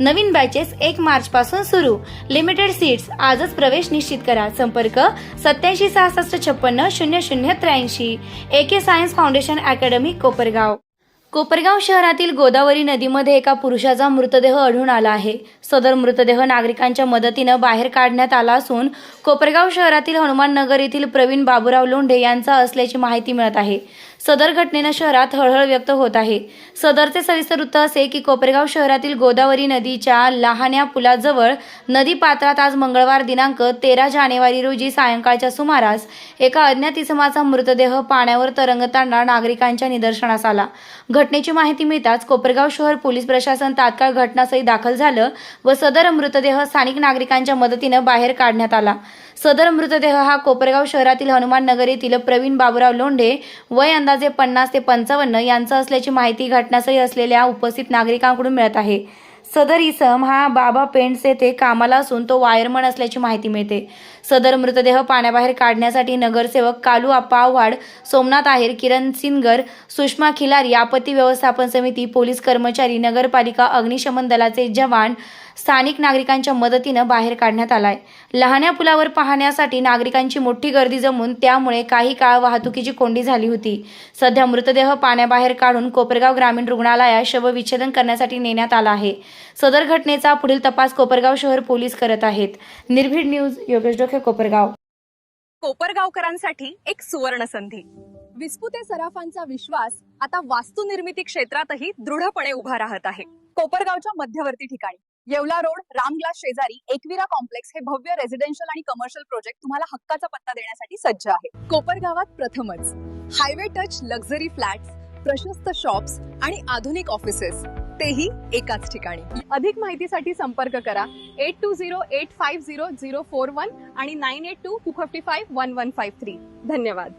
नवीन batches एक मार्च पासून सुरू. लिमिटेड सीट्स आजच प्रवेश निश्चित करा. संपर्क सत्याऐंशी सहासष्ट छप्पन्न शून्य शून्य त्र्याऐंशी. A K science foundation academy Kopargaon. Kopargaon शहरातील गोदावरी नदीमध्ये एका पुरुषाचा मृतदेह आढळून आला आहे. सदर मृतदेह नागरिकांच्या मदतीनं बाहेर काढण्यात आला असून कोपरगाव शहरातील हनुमान नगर येथील प्रवीण बाबुराव लोंढे यांचा असल्याची माहिती मिळत आहे. सदर घटनेनं शहरात हळहळ व्यक्त होत आहे. सदरचे सविस्तर वृत्त असे की कोपरगाव शहरातील गोदावरी नदीच्या लहान्या पुलाजवळ नदी पात्रात आज मंगळवार दिनांक तेरा जानेवारी रोजी सायंकाळच्या सुमारास एका अज्ञात इसमाचा मृतदेह पाण्यावर तरंगताना नागरिकांच्या निदर्शनास आला. घटनेची माहिती मिळताच कोपरगाव शहर पोलीस प्रशासन तात्काळ घटनास्थळी दाखल झालं व सदर मृतदेह स्थानिक नागरिकांच्या मदतीनं बाहेर काढण्यात आला. सदर मृतदेह हा कोपरगाव शहरातील हनुमान नगर येथील प्रवीण बाबूराव लोंढे वय अंदाजे पन्नास ते पंचावन्न यांचा असल्याची माहिती घटनास्थळी असलेल्या उपस्थित नागरिकांकडून मिळत आहे. सदर इसम हा बाबा पेंट्स येथे कामाला असून तो वायरमन असल्याची माहिती मिळते. सदर मृतदेह पाण्याबाहेर काढण्यासाठी नगरसेवक कालू आप्पा आव्हाड सोमनाथ आहेर किरण सिनगर सुषमा खिलारी आपत्ती व्यवस्थापन समिती पोलीस कर्मचारी नगरपालिका अग्निशमन दलाचे जवान स्थानिक नागरिकांच्या मदतीनं बाहेर काढण्यात आलाय. लहान्या पुलावर पाहण्यासाठी नागरिकांची मोठी गर्दी जमून त्यामुळे काही काळ वाहतुकीची कोंडी झाली होती. सध्या मृतदेह पाण्याबाहेर काढून कोपरगाव ग्रामीण रुग्णालयात शवविच्छेदन करण्यासाठी नेण्यात आला आहे. सदर घटनेचा पुढील तपास कोपरगाव शहर पोलीस करत आहेत. निर्भीड न्यूज योगेश डोके कोपरगाव. कोपरगावकरांसाठी एक सुवर्ण संधी. विस्पुते सराफांचा विश्वास आता वास्तुनिर्मिती क्षेत्रातही दृढपणे उभा राहत आहे. कोपरगावच्या मध्यवर्ती ठिकाणी येवला रोड रामग्लास शेजारी एकविरा कॉम्प्लेक्स हे भव्य रेसिडेन्शियल आणि कमर्शियल प्रोजेक्ट तुम्हाला हक्काचा पत्ता देण्यासाठी सज्ज आहे. कोपरगावात प्रथमच. हायवे टच लक्झरी फ्लॅट्स प्रशस्त शॉप्स आणि आधुनिक ऑफिसेस तेही एकाच ठिकाणी. अधिक माहितीसाठी संपर्क करा. Eight two zero eight five zero zero four one आणि nine eight two two fifty five one one five three धन्यवाद.